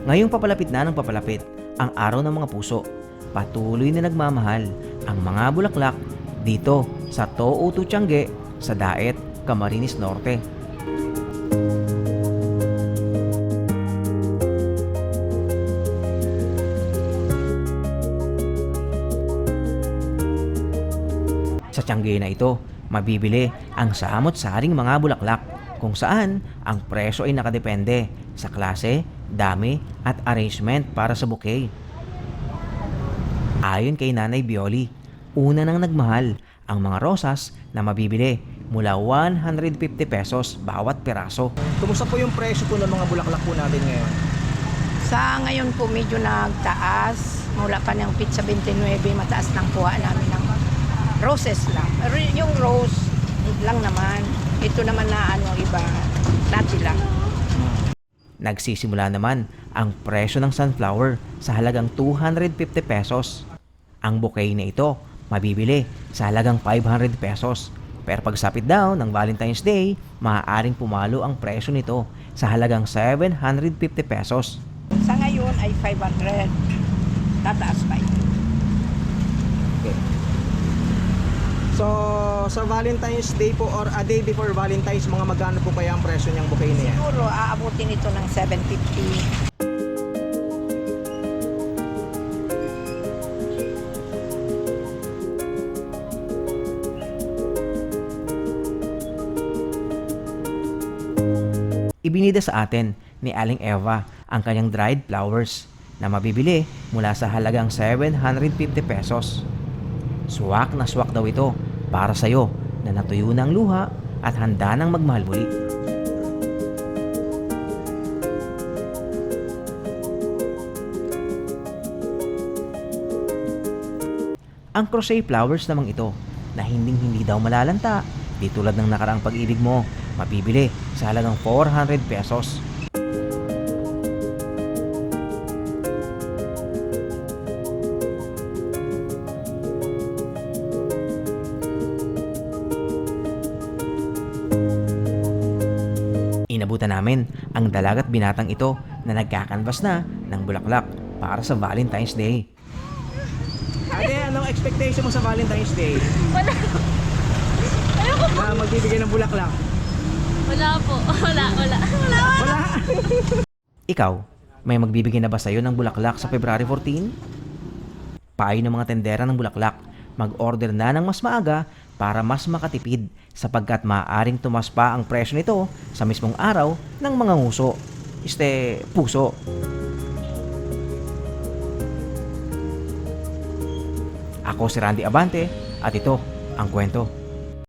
Ngayong papalapit na ng papalapit ang araw ng mga puso. Patuloy na nagmamahal ang mga bulaklak dito sa Tooto Tiangge sa Daet, Camarines Norte. Sa Tiangge na ito, mabibili ang samot-saring mga bulaklak kung saan ang presyo ay nakadepende sa klase, dami at arrangement para sa bouquet. Ayon kay Nanay Bioli, una nang nagmahal ang mga rosas na mabibili mula 150 pesos bawat piraso. Kumusta po yung presyo po ng mga bulaklak po natin ngayon? Sa ngayon po medyo nagtaas. Mula pa ng pizza 29, mataas lang kuha namin ng roses lang. Pero yung rose lang naman. Ito naman na ano iba, dati lang. Nagsisimula naman ang presyo ng sunflower sa halagang 250 pesos. Ang bouquet na ito mabibili sa halagang 500 pesos. Pero pagsapit daw ng Valentine's Day, maaaring pumalo ang presyo nito sa halagang 750 pesos. Sa ngayon ay 500. Tataas pa ito. So, sa Valentine's Day po or a day before Valentine's, mga magkano po kaya ang presyo niyang bouquet na yan? Siguro aabutin ito ng 750. Ibinida sa atin ni Aling Eva ang kanyang dried flowers na mabibili mula sa halagang 750 pesos. Swak na swak daw ito para sa'yo na natuyo ng luha at handa ng magmahal muli. Ang crochet flowers namang ito na hinding hindi daw malalanta di tulad ng nakaraang pag-ibig mo mabibili sa halagang 400 pesos. Inabutan namin ang dalagat binatang ito na nagkakanvas na ng bulaklak para sa Valentine's Day. Ate, anong expectation mo sa Valentine's Day? Wala. Ayoko po. Na magbibigay ng bulaklak? Wala po. Wala, wala. Wala. Wala! Ikaw, may magbibigay na ba sa'yo ng bulaklak sa February 14? Payo ng mga tendera ng bulaklak, mag-order na ng mas maaga para mas makatipid sapagkat maaaring tumas pa ang presyo nito sa mismong araw ng mga nguso. Este, puso. Ako si Randy Abante at ito ang kwento.